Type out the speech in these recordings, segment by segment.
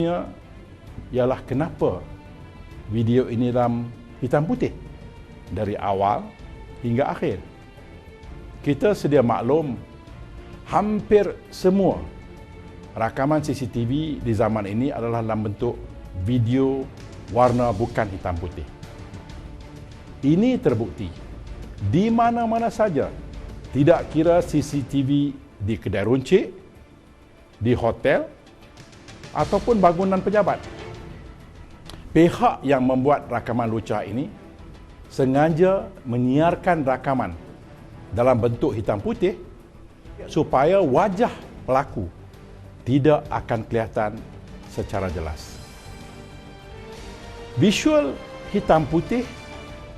ialah kenapa video ini dalam hitam putih dari awal hingga akhir. Kita sedia maklum hampir semua rakaman CCTV di zaman ini adalah dalam bentuk video warna bukan hitam putih. Ini terbukti di mana-mana saja tidak kira CCTV di kedai runcit, di hotel ataupun bangunan pejabat. Pihak yang membuat rakaman lucah ini sengaja menyiarkan rakaman dalam bentuk hitam putih supaya wajah pelaku tidak akan kelihatan secara jelas. Visual hitam putih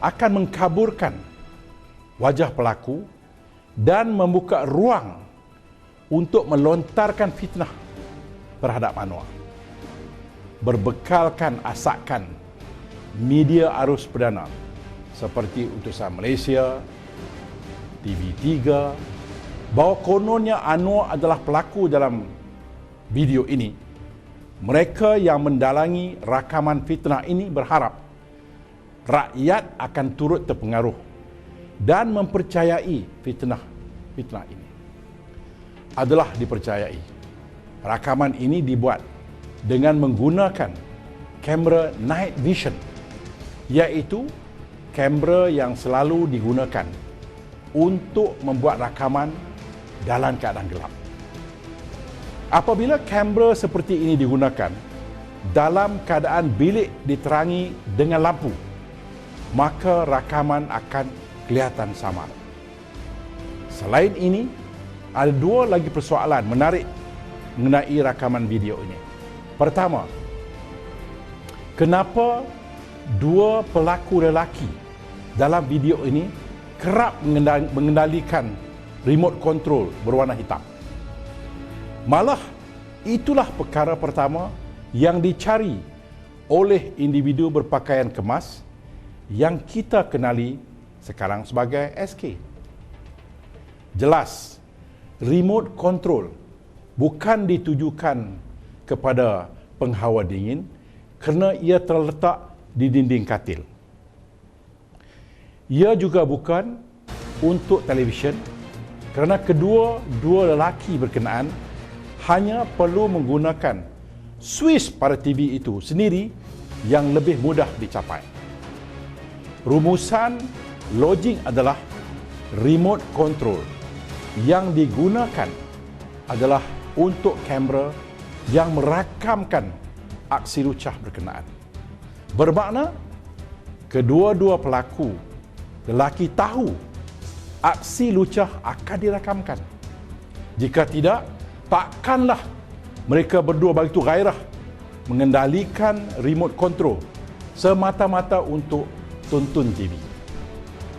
akan mengkaburkan wajah pelaku dan membuka ruang untuk melontarkan fitnah terhadap Anwar. Berbekalkan asakan media arus perdana seperti Utusan Malaysia, TV3, bahawa kononnya Anwar adalah pelaku dalam video ini. Mereka yang mendalangi rakaman fitnah ini berharap rakyat akan turut terpengaruh dan mempercayai fitnah fitnah ini adalah dipercayai rakaman ini dibuat dengan menggunakan kamera night vision iaitu kamera yang selalu digunakan untuk membuat rakaman dalam keadaan gelap. Apabila kamera seperti ini digunakan dalam keadaan bilik diterangi dengan lampu, maka rakaman akan kelihatan samar. Selain ini, ada dua lagi persoalan menarik mengenai rakaman video ini. Pertama, kenapa dua pelaku lelaki dalam video ini kerap mengendalikan remote control berwarna hitam? Malah itulah perkara pertama yang dicari oleh individu berpakaian kemas yang kita kenali sekarang sebagai SK. Jelas, remote control bukan ditujukan kepada penghawa dingin kerana ia terletak di dinding katil. Ia juga bukan untuk televisyen kerana kedua dua lelaki berkenaan hanya perlu menggunakan switch pada TV itu sendiri yang lebih mudah dicapai. Rumusan logik adalah remote control yang digunakan adalah untuk kamera yang merakamkan aksi lucah berkenaan. Bermakna kedua-dua pelaku lelaki tahu aksi lucah akan dirakamkan. Jika tidak, takkanlah mereka berdua begitu gairah mengendalikan remote control semata-mata untuk tonton TV.